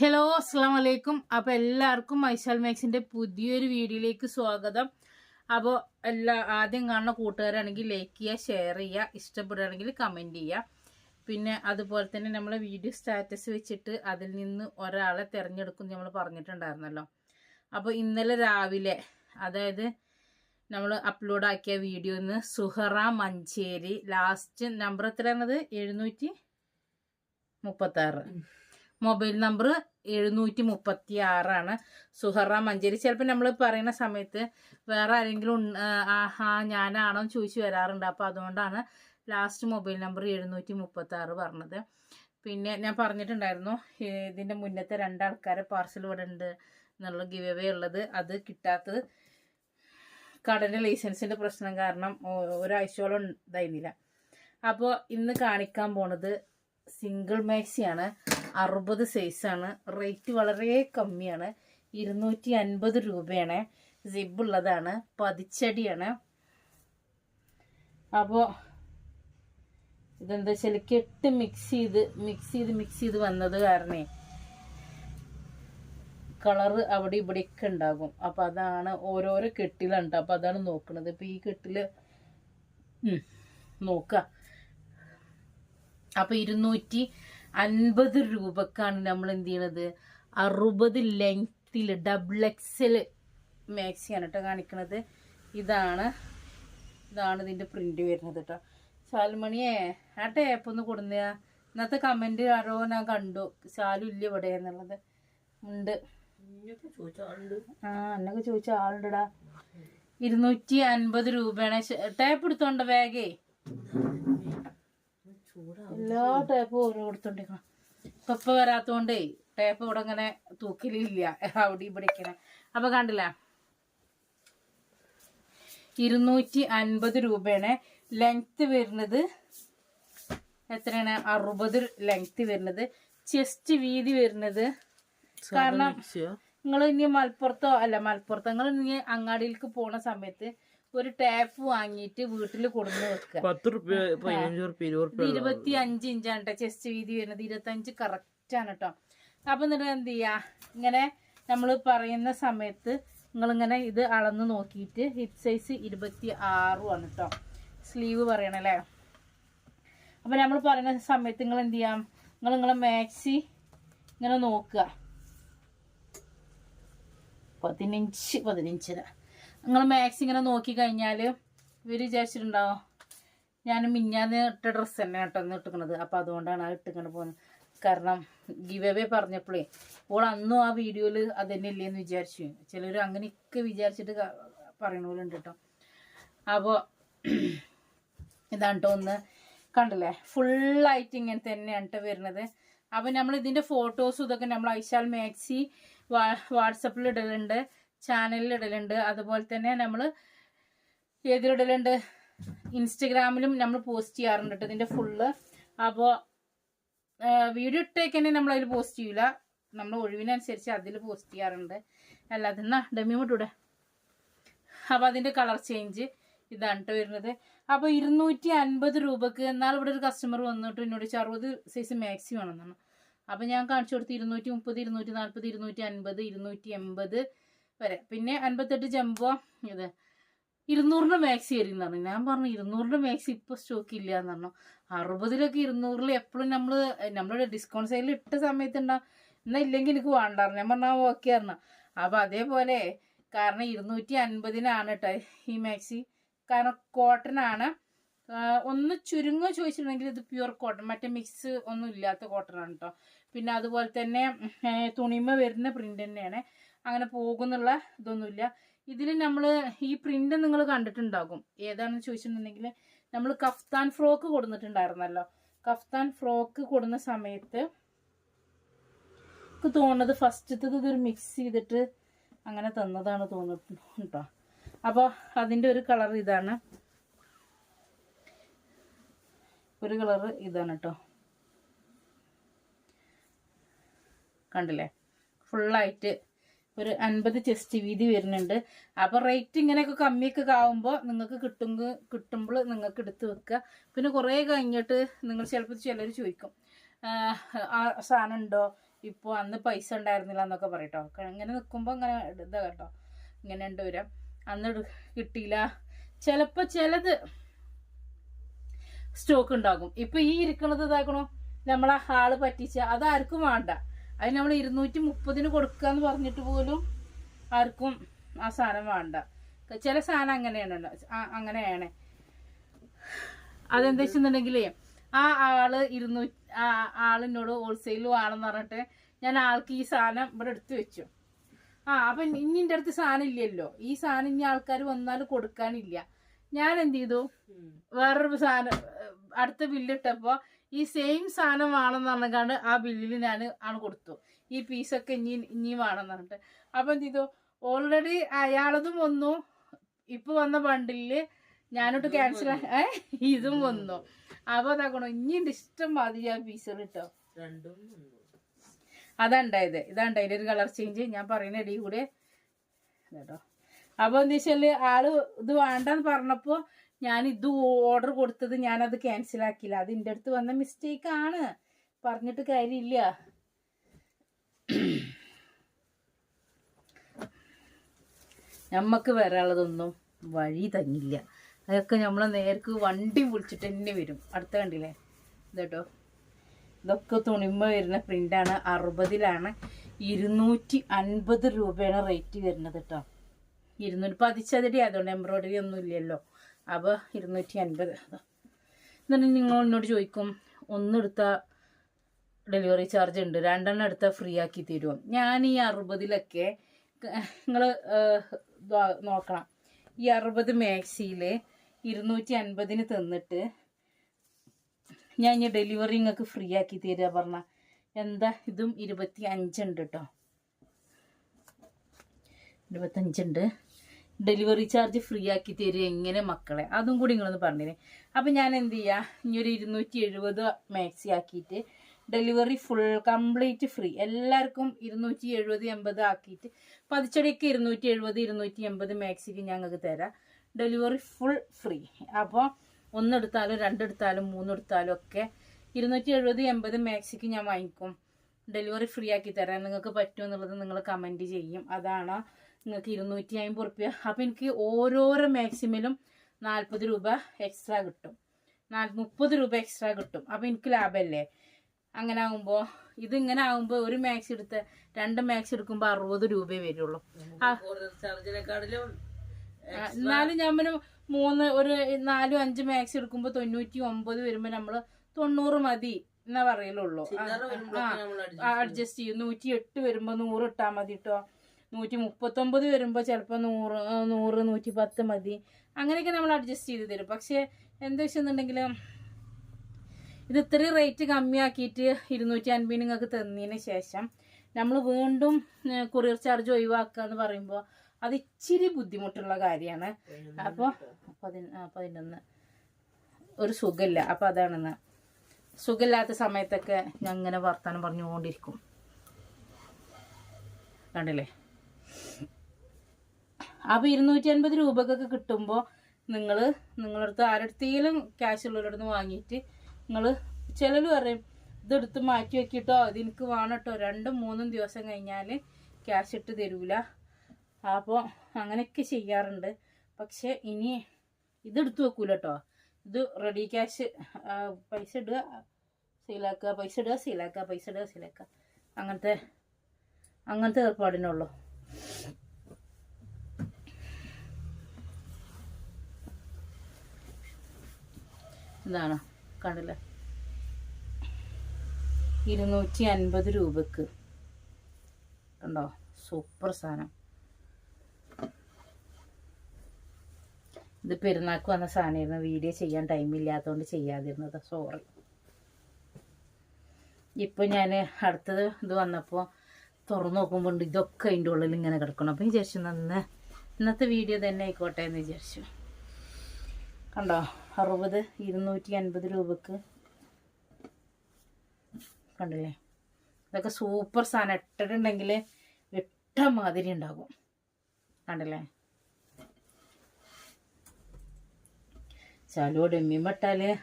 Hello അസ്സാം വലൈക്കും അപ്പോൾ എല്ലാവർക്കും മൈസാൽ മാക്സിന്റെ പുതിയൊരു വീഡിയോയിലേക്ക് സ്വാഗതം. അപ്പോൾ എല്ലാ ആദ്യം കാണുന്ന കൂട്ടുകാരാണെങ്കിൽ ലൈക്ക് ചെയ്യുക ഷെയർ ചെയ്യുക ഇഷ്ടപ്പെടുകയാണെങ്കിൽ കമന്റ് ചെയ്യുക. പിന്നെ അതുപോലെ തന്നെ നമ്മൾ വീഡിയോ സ്റ്റാറ്റസ് വെച്ചിട്ട് അതിൽ നിന്ന് ഒരാളെ തിരഞ്ഞെടുക്കും നമ്മൾ പറഞ്ഞിട്ടുണ്ടായിരുന്നല്ലോ. അപ്പോൾ ഇന്നലെ രാവിലെ അതായത് നമ്മൾ അപ്ലോഡ് ആക്കിയ വീഡിയോന്ന് സുഹറ മഞ്ചേരി. ലാസ്റ്റ് നമ്പർ എത്രയാണത്? എഴുന്നൂറ്റി മുപ്പത്താറ്. മൊബൈൽ നമ്പർ എഴുന്നൂറ്റി മുപ്പത്തി ആറാണ് സുഹറ മഞ്ചേരി ചിലപ്പോൾ നമ്മൾ പറയുന്ന സമയത്ത് വേറെ ആരെങ്കിലും ആഹാ ഞാനാണോ എന്ന് ചോദിച്ചു വരാറുണ്ട്. അപ്പോൾ അതുകൊണ്ടാണ് ലാസ്റ്റ് മൊബൈൽ നമ്പർ എഴുന്നൂറ്റി മുപ്പത്തി ആറ് പറഞ്ഞത്. പിന്നെ ഞാൻ പറഞ്ഞിട്ടുണ്ടായിരുന്നു ഇതിന്റെ മുന്നത്തെ രണ്ടാൾക്കാരെ പാർസൽ ഇവിടെ ഉണ്ട് എന്നുള്ള ഗിവ് ഉള്ളത്. അത് കിട്ടാത്തത് കടന്റെ ലൈസൻസിന്റെ പ്രശ്നം കാരണം ഒരാഴ്ചയോളം ഇതായിരുന്നില്ല അപ്പോൾ ഇന്ന് കാണിക്കാൻ പോണത് സിംഗിൾ മാക്സിയാണ് അറുപത് സൈസാണ് റേറ്റ് വളരെ കമ്മിയാണ്. ഇരുന്നൂറ്റി അൻപത് രൂപയാണ് സിബുള്ളതാണ് പതിച്ചടിയാണ്. അപ്പോൾ ഇതെന്താ വെച്ചാൽ കെട്ട് മിക്സ് ചെയ്ത് മിക്സ് ചെയ്ത് മിക്സ് ചെയ്ത് വന്നത് കാരണേ കളറ് അവിടെ ഇവിടെയൊക്കെ ഉണ്ടാകും. അപ്പം അതാണ് ഓരോരോ കെട്ടിലുണ്ട് അപ്പം അതാണ് നോക്കുന്നത് ഇപ്പം ഈ കെട്ടിൽ ഉം, നോക്കുക അപ്പം ഇരുന്നൂറ്റി അൻപത് രൂപക്കാണ് നമ്മൾ എന്ത് ചെയ്യണത്? അറുപത് ലെങ്ത്തിൽ ഡബിൾ എക്സൽ മാക്സിയാണ് കേട്ടോ കാണിക്കണത്. ഇതാണ് ഇതാണ് ഇതിന്റെ പ്രിന്റ് വരുന്നത് കേട്ടോ. ശാലുമണിയെ ആ ടേപ്പ് ഒന്ന് കൊടുന്ന. ഇന്നത്തെ കമന്റ് ആരോ ഞാൻ കണ്ടു. ശാലു ഇല്ല ഇവിടെ എന്നുള്ളത്. ഉണ്ട്. ആ എന്നൊക്കെ ചോദിച്ച ആളുണ്ടടാ. ഇരുന്നൂറ്റി അൻപത് രൂപയാണ്. ടേപ്പ് എടുത്തോണ്ട ബാഗേ എല്ലാ ടേപ്പും ഓരോ കൊടുത്തോണ്ടിരിക്കണം. ഇപ്പൊ ഇപ്പൊ വരാത്തോണ്ടേ ടേപ്പ് ഇവിടെ ഇങ്ങനെ തൂക്കിലില്ല. അവിടെ ഇവിടെ ഇങ്ങനെ. അപ്പൊ കണ്ടില്ല? ഇരുന്നൂറ്റി അൻപത് രൂപയാണ്. ലെങ്ത് വരുന്നത് എത്രയാണ്? അറുപത് ലെങ്ത് വരുന്നത്. ചെസ്റ്റ് വീതി വരുന്നത് കാരണം നിങ്ങൾ ഇനി മലപ്പുറത്തോ അല്ല മലപ്പുറത്തോ നിങ്ങൾ ഇനി അങ്ങാടിയിലേക്ക് പോണ സമയത്ത് ഒരു ടാപ്പ് വാങ്ങിയിട്ട് വീട്ടിൽ കൊടുന്ന് വെക്കുക. പത്ത് റുപ്യ പതിനഞ്ച് റുപ്യ ഇരുപത് ഇത് ഇരുപത്തി അഞ്ച് ഇഞ്ചാണ് കേട്ടോ ചെസ്റ്റ് വീതി വരുന്നത്. ഇരുപത്തഞ്ച് കറക്റ്റ് ആണ് കേട്ടോ അപ്പൊ എന്നിട്ട് എന്ത് ചെയ്യാ? ഇങ്ങനെ നമ്മൾ പറയുന്ന സമയത്ത് നിങ്ങളിങ്ങനെ ഇത് അളന്ന് നോക്കിയിട്ട് ഹിപ്പ് സൈസ് ഇരുപത്തി ആണ് കേട്ടോ സ്ലീവ് പറയണല്ലേ അപ്പൊ നമ്മൾ പറയുന്ന സമയത്ത് നിങ്ങൾ എന്ത് ചെയ്യാം? നിങ്ങൾ നിങ്ങളെ മാക്സി ഇങ്ങനെ നോക്കുക. പതിനഞ്ച് പതിനഞ്ചര. നിങ്ങൾ മാക്സി ഇങ്ങനെ നോക്കി കഴിഞ്ഞാൽ ഇവർ വിചാരിച്ചിട്ടുണ്ടാവും ഞാൻ മിഞ്ഞാന്ന് ഇട്ട ഡ്രസ്സ് തന്നെ കേട്ടോ ഇന്ന് ഇട്ടുക്കണത് അപ്പം അതുകൊണ്ടാണ് ആ ഇട്ടിങ്ങനെ പോകുന്നത്. കാരണം ഗിവ് അവേ പറഞ്ഞപ്പോഴേ ഓൾ അന്നും ആ വീഡിയോയിൽ അത് തന്നെ ഇല്ലേന്ന് വിചാരിച്ചു. ചിലർ അങ്ങനെയൊക്കെ വിചാരിച്ചിട്ട് പറയണ പോലെ ഉണ്ട് കേട്ടോ. അപ്പോൾ ഇതാണ് കേട്ടോ ഒന്ന് കണ്ടില്ലേ? ഫുള്ളായിട്ട് ഇങ്ങനെ തന്നെയാണ് കേട്ടോ വരുന്നത്. അപ്പോൾ നമ്മൾ ഇതിന്റെ ഫോട്ടോസും ഇതൊക്കെ നമ്മൾ ഐശാൽ മാക്സി വാട്സപ്പിൽ ഇടലുണ്ട്. ചാനലിൽ ഇടലുണ്ട് അതുപോലെ തന്നെ നമ്മൾ ഏതിലിടലുണ്ട്? ഇൻസ്റ്റഗ്രാമിലും നമ്മൾ പോസ്റ്റ് ചെയ്യാറുണ്ട് കേട്ടോ ഇതിന്റെ ഫുള്ള്. അപ്പോൾ വീഡിയോ ഇട്ടേക്ക് തന്നെ നമ്മൾ അതിൽ പോസ്റ്റ് ചെയ്യില്ല നമ്മൾ ഒഴിവിനനുസരിച്ച് അതിൽ പോസ്റ്റ് ചെയ്യാറുണ്ട്. അല്ലാതെ എന്നാ ഡെമി മുട്ടൂടെ അപ്പോൾ അതിന്റെ കളർ ചേഞ്ച് ഇതാണ് കേട്ടോ വരുന്നത്. അപ്പോൾ ഇരുന്നൂറ്റി അൻപത് രൂപക്ക് എന്നാൽ ഇവിടെ ഒരു കസ്റ്റമർ വന്നിട്ട് എന്നോട് അറുപത് സൈസ് മാക്സി വേണമെന്നാണ് അപ്പോൾ ഞാൻ കാണിച്ചു കൊടുത്ത് ഇരുന്നൂറ്റി മുപ്പത് ഇരുന്നൂറ്റി നാൽപ്പത് ഇരുന്നൂറ്റി അൻപത് ഇരുന്നൂറ്റി എൺപത്. വരെ. പിന്നെ അൻപത്തെട്ട് ജംബോ ഇത് ഇരുന്നൂറിന്റെ മാക്സി വരും പറഞ്ഞു. ഞാൻ പറഞ്ഞു ഇരുന്നൂറിന്റെ മാക്സി ഇപ്പോൾ സ്റ്റോക്ക് ഇല്ല എന്ന് പറഞ്ഞു. അറുപതിലൊക്കെ ഇരുന്നൂറിൽ എപ്പോഴും നമ്മൾ നമ്മളുടെ ഡിസ്കൗണ്ട് സൈഡിൽ ഇട്ട സമയത്ത് ഉണ്ടാവും എന്നാൽ ഇല്ലെങ്കിൽ എനിക്ക് വേണ്ടായിരുന്നു ഞാൻ പറഞ്ഞാൽ ഓക്കെ പറഞ്ഞു അപ്പോൾ അതേപോലെ കാരണം ഇരുന്നൂറ്റി അൻപതിനാണ് കേട്ടോ ഈ മാക്സി കാരണം കോട്ടൺ ആണ് ഒന്ന് ചുരുങ്ങോ ചോദിച്ചിട്ടുണ്ടെങ്കിൽ ഇത് പ്യുവർ കോട്ടൺ മറ്റേ മിക്സ് ഒന്നും ഇല്ലാത്ത കോട്ടൺ ആണ് കേട്ടോ പിന്നെ അതുപോലെ തന്നെ തുണിമ വരുന്ന പ്രിന്റ് തന്നെയാണ്. അങ്ങനെ പോകുന്നുള്ള ഇതൊന്നുമില്ല. ഇതിൽ നമ്മൾ ഈ പ്രിന്റ് നിങ്ങൾ കണ്ടിട്ടുണ്ടാകും. ഏതാണെന്ന് ചോദിച്ചിട്ടുണ്ടെങ്കിൽ നമ്മൾ കഫ്താൻ ഫ്രോക്ക് കൊടുത്തിട്ടുണ്ടായിരുന്നല്ലോ കഫ്താൻ ഫ്രോക്ക് കൊടുന്ന സമയത്ത് എനിക്ക് തോന്നുന്നത് ഫസ്റ്റത്തത് ഇതൊരു മിക്സ് ചെയ്തിട്ട് അങ്ങനെ തന്നതാണ് തോന്നുന്നത് അപ്പോൾ അതിന്റെ ഒരു കളർ ഇതാണ്. ഒരു കളർ ഇതാണ് കേട്ടോ കണ്ടില്ലേ? ഫുള്ളായിട്ട് ഒരു അൻപത് ചെസ്റ്റ് വീതി വരുന്നുണ്ട്. അപ്പോൾ റേറ്റ് ഇങ്ങനെയൊക്കെ കമ്മിയൊക്കെ ആവുമ്പോൾ നിങ്ങൾക്ക് കിട്ടുമ്പോൾ കിട്ടുമ്പോൾ നിങ്ങൾക്ക് എടുത്ത് വെക്കുക. പിന്നെ കുറേ കഴിഞ്ഞിട്ട് നിങ്ങൾ ചിലപ്പോൾ ചിലർ ചോദിക്കും ആ, സാധനം ഉണ്ടോ? ഇപ്പോൾ അന്ന് പൈസ ഉണ്ടായിരുന്നില്ല എന്നൊക്കെ പറയട്ടോ. ഇങ്ങനെ നിൽക്കുമ്പോൾ ഇങ്ങനെ ഇതാ കേട്ടോ. ഇങ്ങനെ ഉണ്ട് വരാം. അന്ന് കിട്ടിയില്ല. ചിലപ്പോൾ ചിലത് സ്റ്റോക്ക് ഉണ്ടാകും. ഇപ്പം ഈ ഇരിക്കണത് ഇതാക്കണോ. നമ്മളെ ഹാൾ പറ്റിച്ച അതാർക്കും വേണ്ട. അത് നമ്മൾ ഇരുന്നൂറ്റി മുപ്പതിന് കൊടുക്കാന്ന് പറഞ്ഞിട്ട് പോലും ആർക്കും ആ സാധനം വേണ്ട. ചില സാധനം അങ്ങനെയാണല്ലോ. അങ്ങനെയാണ്. അതെന്താ വെച്ചിട്ടുണ്ടെങ്കിലേ ആ ആൾ ഇരുന്നൂറ്റി ആ ആളിനോട് ഹോൾസെയിൽ വേണമെന്ന് പറഞ്ഞിട്ട് ഞാൻ ആൾക്ക് ഈ സാധനം ഇവിടെ എടുത്തു വെച്ചു. ആ അപ്പൊ ഇനി എന്റെ അടുത്ത് സാധനം ഇല്ലല്ലോ. ഈ സാധനം ഇനി ആൾക്കാർ വന്നാൽ കൊടുക്കാനില്ല. ഞാൻ എന്ത് ചെയ്തു? വേറൊരു സാധനം അടുത്ത ബില്ലിട്ടപ്പോൾ ഈ സെയിം സാധനം വേണമെന്ന് പറഞ്ഞാണ്ട് ആ ബില്ലിൽ ഞാൻ ആണ് കൊടുത്തു. ഈ പീസൊക്കെ ഇനി ഇനി വേണമെന്ന് പറഞ്ഞിട്ട്. അപ്പം എന്ത് ചെയ്തു? ഓൾറെഡി അയാളതും വന്നു. ഇപ്പൊ വന്ന ബണ്ടിൽ ഞാനോട്ട് ക്യാൻസൽ ഏ ഇതും വന്നു. അപ്പോൾ അതാക്കണോ ഇനിയുണ്ട് ഇഷ്ടം മാതിരി ആ പീസുകൾ കിട്ടോ രണ്ടും ഇതാണ്ട് അതിന്റെ ഒരു കളർ ചേഞ്ച് ഞാൻ പറയുന്ന ഇടയിൽ കൂടെ കേട്ടോ അപ്പോൾ എന്താ വെച്ചാൽ ആൾ ഇത് വേണ്ടെന്ന് പറഞ്ഞപ്പോ ഞാൻ ഇത് ഓർഡർ കൊടുത്തത് ഞാനത് ക്യാൻസൽ ആക്കിയില്ല. അത് എന്റെ അടുത്ത് വന്ന മിസ്റ്റേക്ക് ആണ്. പറഞ്ഞിട്ട് കാര്യമില്ല. നമ്മക്ക് വരാനുള്ളതൊന്നും വഴി തങ്ങില്ല അതൊക്കെ നമ്മളെ നേർക്ക് വണ്ടി വിളിച്ചിട്ട് തന്നെ വരും. അടുത്ത കണ്ടില്ലേ? ഇതേട്ടോ. ഇതൊക്കെ തുണിമ്പ വരുന്ന പ്രിന്റാണ് അറുപതിലാണ്. ഇരുന്നൂറ്റി അൻപത് രൂപയാണ് റേറ്റ് വരുന്നത് കേട്ടോ ഇരുന്നൂറ്റി പതിച്ചതിടി. അതുകൊണ്ട് എംബ്രോയിഡറി ഒന്നും ഇല്ലല്ലോ. അപ്പോൾ ഇരുന്നൂറ്റി അൻപത് എന്നിട്ട് നിങ്ങൾ എന്നോട് ചോദിക്കും ഒന്നെടുത്ത ഡെലിവറി ചാർജ് ഉണ്ട് രണ്ടെണ്ണം എടുത്താൽ ഫ്രീ ആക്കി തരുമോ ഞാൻ ഈ അറുപതിലൊക്കെ നിങ്ങൾ നോക്കണം. ഈ അറുപത് മാക്സിയിൽ ഇരുന്നൂറ്റി അൻപതിന് തന്നിട്ട് ഞാൻ ഇനി ഡെലിവറി നിങ്ങൾക്ക് ഫ്രീ ആക്കി തരിക പറഞ്ഞ. എന്താ? ഇതും ഇരുപത്തി അഞ്ചുണ്ട് കേട്ടോ ഇരുപത്തഞ്ചുണ്ട് ഡെലിവറി ചാർജ് ഫ്രീ ആക്കി തരും എങ്ങനെ മക്കളെ? അതും കൂടി നിങ്ങളൊന്ന് പറഞ്ഞു അപ്പം ഞാൻ എന്ത് ചെയ്യുക ഇനി ഒരു ഇരുന്നൂറ്റി എഴുപത് മാക്സി ആക്കിയിട്ട് ഡെലിവറി ഫുൾ കംപ്ലീറ്റ് ഫ്രീ എല്ലാവർക്കും ഇരുന്നൂറ്റി എഴുപത് എൺപത് ആക്കിയിട്ട് പതിച്ചടിക്ക് ഇരുന്നൂറ്റി എഴുപത് ഇരുന്നൂറ്റി എൺപത് മാക്സിക്ക് ഞങ്ങൾക്ക് തരാം. ഡെലിവറി ഫുൾ ഫ്രീ അപ്പോൾ ഒന്നെടുത്താലും രണ്ടെടുത്താലും മൂന്നെടുത്താലും ഒക്കെ ഇരുന്നൂറ്റി എഴുപത് എൺപത് മാക്സിക്ക് ഞാൻ വാങ്ങിക്കും. ഡെലിവറി ഫ്രീ ആക്കി തരാൻ നിങ്ങൾക്ക് പറ്റുമെന്നുള്ളത് നിങ്ങൾ കമന്റ് ചെയ്യും. അതാണ് നിങ്ങൾക്ക് ഇരുന്നൂറ്റി അമ്പത് റുപ്യ അപ്പം എനിക്ക് ഓരോരോ മാക്സിമിലും നാൽപ്പത് രൂപ എക്സ്ട്രാ കിട്ടും. നാല് മുപ്പത് രൂപ എക്സ്ട്രാ കിട്ടും. അപ്പം എനിക്ക് ലാഭമല്ലേ? അങ്ങനെ ആകുമ്പോൾ ഇതിങ്ങനെ ആകുമ്പോൾ ഒരു മാക്സ് എടുത്ത് രണ്ട് മാക്സ് എടുക്കുമ്പോൾ അറുപത് രൂപയേ വരുള്ളൂ. എന്നാലും നമ്മൾ മൂന്ന് ഒരു നാലും അഞ്ച് മാക്സ് എടുക്കുമ്പോൾ തൊണ്ണൂറ്റി ഒമ്പത് വരുമ്പോൾ നമ്മൾ തൊണ്ണൂറ് മതി എന്നാ പറയലുള്ളൂ. അഡ്ജസ്റ്റ് ചെയ്യും. നൂറ്റി എട്ട് വരുമ്പോൾ നൂറ് ഇട്ടാൽ മതി കേട്ടോ നൂറ്റി മുപ്പത്തൊമ്പത് വരുമ്പോൾ ചിലപ്പോൾ നൂറ് നൂറ് നൂറ്റി പത്ത് മതി. അങ്ങനെയൊക്കെ നമ്മൾ അഡ്ജസ്റ്റ് ചെയ്ത് തരും. പക്ഷേ എന്താ വെച്ചെന്നുണ്ടെങ്കിൽ ഇത് ഇത്രയും റേറ്റ് കമ്മിയാക്കിയിട്ട് ഇരുന്നൂറ്റി അൻപതിന് നിങ്ങൾക്ക് തന്നതിന് ശേഷം നമ്മൾ വീണ്ടും കൊറിയർ ചാർജ് ഒഴിവാക്കുക എന്ന് പറയുമ്പോൾ അത് ഇച്ചിരി ബുദ്ധിമുട്ടുള്ള കാര്യമാണ്. അപ്പോൾ പതിനൊന്ന്. ഒരു സുഖമില്ല. അപ്പോൾ അതാണെന്ന്. സുഖമില്ലാത്ത സമയത്തൊക്കെ ഞാൻ ഇങ്ങനെ വർത്തമാനം പറഞ്ഞുകൊണ്ടിരിക്കും. കണ്ടില്ലേ? അപ്പോൾ ഇരുന്നൂറ്റി അൻപത് രൂപക്കൊക്കെ കിട്ടുമ്പോൾ നിങ്ങൾ നിങ്ങളടുത്ത് ആരടുത്തേലും ക്യാഷ് ഉള്ളവരുടെ വാങ്ങിയിട്ട് നിങ്ങൾ ചിലർ പറയും ഇതെടുത്ത് മാറ്റി വെക്കിട്ടോ അതെനിക്ക് വേണം കേട്ടോ രണ്ടും മൂന്നും ദിവസം കഴിഞ്ഞാൽ ക്യാഷ് ഇട്ട് തരൂല. അപ്പോൾ അങ്ങനെയൊക്കെ ചെയ്യാറുണ്ട്. പക്ഷെ ഇനി ഇതെടുത്ത് വെക്കൂല കേട്ടോ ഇത് റെഡി ക്യാഷ് പൈസ ഇടുക സീലാക്കുക പൈസ ഇടുക സീലാക്കുക പൈസ ഇടുക സീലാക്കുക. അങ്ങനത്തെ അങ്ങനത്തെ ഏർപ്പാടിനുള്ളൂ ഇതാണ്? കണ്ടില്ല? ഇരുന്നൂറ്റി അൻപത് രൂപക്ക്. കണ്ടോ? സൂപ്പർ സാധനം. ഇത് പെരുന്നാക്ക് വന്ന സാധനമായിരുന്നു. വീഡിയോ ചെയ്യാൻ ടൈം ഇല്ലാത്തതുകൊണ്ട് ചെയ്യാതിരുന്നത്. സോറി ഇപ്പോൾ ഞാൻ അടുത്തത് ഇത് വന്നപ്പോൾ തുറന്നു നോക്കുമ്പോൾ ഇതൊക്കെ അതിന്റെ ഉള്ളിൽ ഇങ്ങനെ കിടക്കണം. അപ്പം വിചാരിച്ചു നന്ന് ഇന്നത്തെ വീഡിയോ തന്നെ ആയിക്കോട്ടെ എന്ന് വിചാരിച്ചു. കണ്ടോ? അറുപത് ഇരുന്നൂറ്റി അൻപത് രൂപക്ക്. കണ്ടില്ലേ? ഇതൊക്കെ സൂപ്പർ സാധനം. ഇട്ടിട്ടുണ്ടെങ്കിൽ ഇട്ട മാതിരി ഉണ്ടാകും. കണ്ടില്ലേ? ചാലോ ഡെമ്മിമട്ടാൽ മട്ടാൽ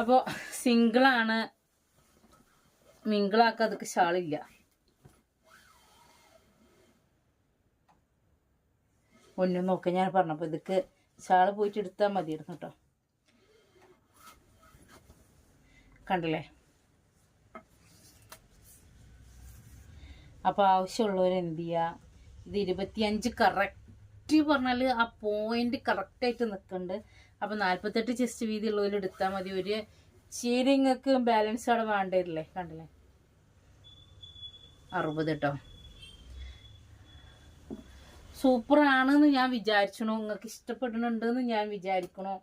അപ്പോൾ സിംഗിളാണ് മിങ്കിളാക്കാൻ അതൊക്കെ ഷാളില്ല ഒന്നും നോക്കി. ഞാൻ പറഞ്ഞപ്പോൾ ഇതൊക്കെ ഷാൾ പോയിട്ട് എടുത്താൽ മതിയായിരുന്നു കേട്ടോ. കണ്ടല്ലേ? അപ്പോൾ ആവശ്യമുള്ളവർ എന്ത് ചെയ്യുക ഇത് ഇരുപത്തിയഞ്ച് കറക്റ്റ് പറഞ്ഞാൽ ആ പോയിന്റ് കറക്റ്റായിട്ട് നിൽക്കുന്നുണ്ട് അപ്പോൾ നാൽപ്പത്തെട്ട് ചെസ്റ്റ് വീതി ഉള്ളവർ എടുത്താൽ മതി. ഒരു ചീരിങ്ങൾക്ക് ബാലൻസ് അവിടെ വേണ്ടതില്ലേ കണ്ടല്ലേ? അറുപത് കേട്ടോ സൂപ്പർ ആണെന്ന് ഞാൻ വിചാരിച്ചണു. നിങ്ങൾക്ക് ഇഷ്ടപ്പെടുന്നുണ്ടെന്ന് ഞാൻ വിചാരിക്കണു.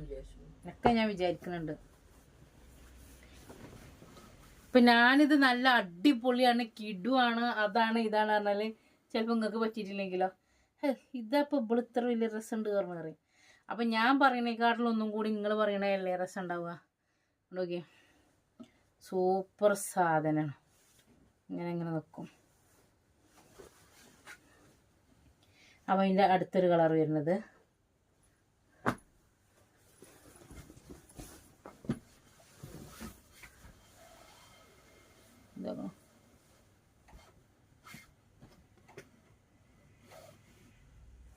വിചാരിച്ചു ഒക്കെ ഞാൻ വിചാരിക്കുന്നുണ്ട് ഇപ്പൊ ഞാനിത് നല്ല അടിപൊളിയാണ് കിടുവാണ് അതാണ് ഇതാണ് പറഞ്ഞാൽ ചിലപ്പോ നിങ്ങൾക്ക് പറ്റിയിട്ടില്ലെങ്കിലോ. ഹേ, ഇതാ ഇപ്പൊ ഇവിടെ ഇത്ര വലിയ രസം ഉണ്ട് പറഞ്ഞു പറയും. അപ്പൊ ഞാൻ പറയണേക്കാട്ടിലും ഒന്നും കൂടി നിങ്ങൾ പറയണല്ലേ രസം ഉണ്ടാവുക. നോക്കിയേ സൂപ്പർ സാധനമാണ് ഇങ്ങനെ ഇങ്ങനെ നിൽക്കും അപ്പം അതിന്റെ അടുത്തൊരു കളർ വരുന്നത് ഇതാണോ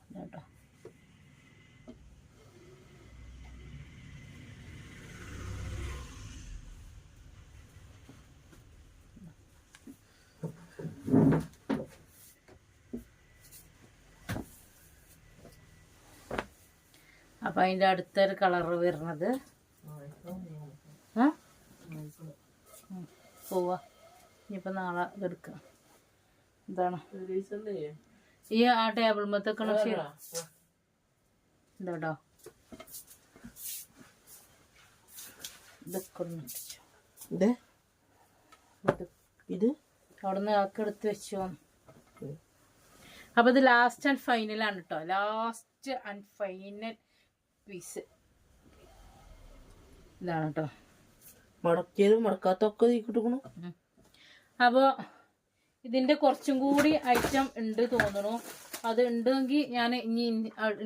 ഇതാട്ടോ അപ്പം അതിന്റെ അടുത്തൊരു കളർ വരുന്നത്. പോവാ. ഇനിയിപ്പോൾ നാളെ എടുക്കാം എന്താണ് ഈ ആ ടേബിൾ മത്തൊക്കെ ശരി ഇതാട്ടോ ഇതൊക്കെ. ഇത്? ഇത്? അവിടുന്ന് ആക്കി എടുത്ത് വെച്ചോ. അപ്പോൾ ഇത് ലാസ്റ്റ് ആൻഡ് ഫൈനലാണ് കേട്ടോ ലാസ്റ്റ് ആൻഡ് ഫൈനൽ പീസ്. ഇതാണ് കേട്ടോ മടക്കിയത് മുടക്കാത്തൊക്കെ കിട്ടണം അപ്പോൾ ഇതിന്റെ കുറച്ചും കൂടി ഐറ്റം ഉണ്ട് തോന്നണു. അത് ഉണ്ടെങ്കിൽ ഞാൻ ഇനി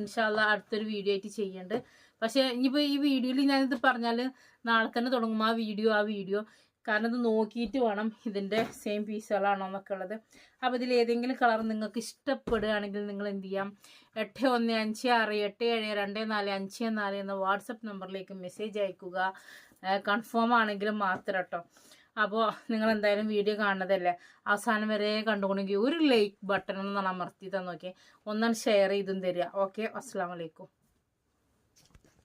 ഇൻഷാല്ല അടുത്തൊരു വീഡിയോ ആയിട്ട് ചെയ്യേണ്ടത് പക്ഷേ ഇനിയിപ്പോൾ ഈ വീഡിയോയിൽ ഞാനിത് പറഞ്ഞാൽ നാളെ തന്നെ തുടങ്ങും ആ വീഡിയോ ആ വീഡിയോ. കാരണം ഇത് നോക്കിയിട്ട് വേണം ഇതിന്റെ സെയിം പീസുകളാണോ എന്നൊക്കെ ഉള്ളത് അപ്പോൾ ഇതിൽ ഏതെങ്കിലും കളർ നിങ്ങൾക്ക് ഇഷ്ടപ്പെടുകയാണെങ്കിൽ നിങ്ങൾ എന്ത് ചെയ്യാം? എട്ട് ഒന്ന് അഞ്ച് ആറ് എട്ട് ഏഴ് രണ്ട് നാല് അഞ്ച് നാല് എന്ന വാട്സപ്പ് നമ്പറിലേക്ക് മെസ്സേജ് അയക്കുക. കൺഫേം ആണെങ്കിലും മാത്രം കേട്ടോ. അപ്പോൾ നിങ്ങൾ എന്തായാലും വീഡിയോ കാണുന്നതല്ലേ? അവസാനം വരെ കണ്ടുകൊണ്ടെങ്കിൽ ഒരു ലൈക്ക് ബട്ടൺ ഒന്ന് അമർത്തി തന്നോക്കെ ഒന്നാണ് ഷെയർ ചെയ്തും തരിക. ഓക്കെ അസ്സാം വലൈക്കും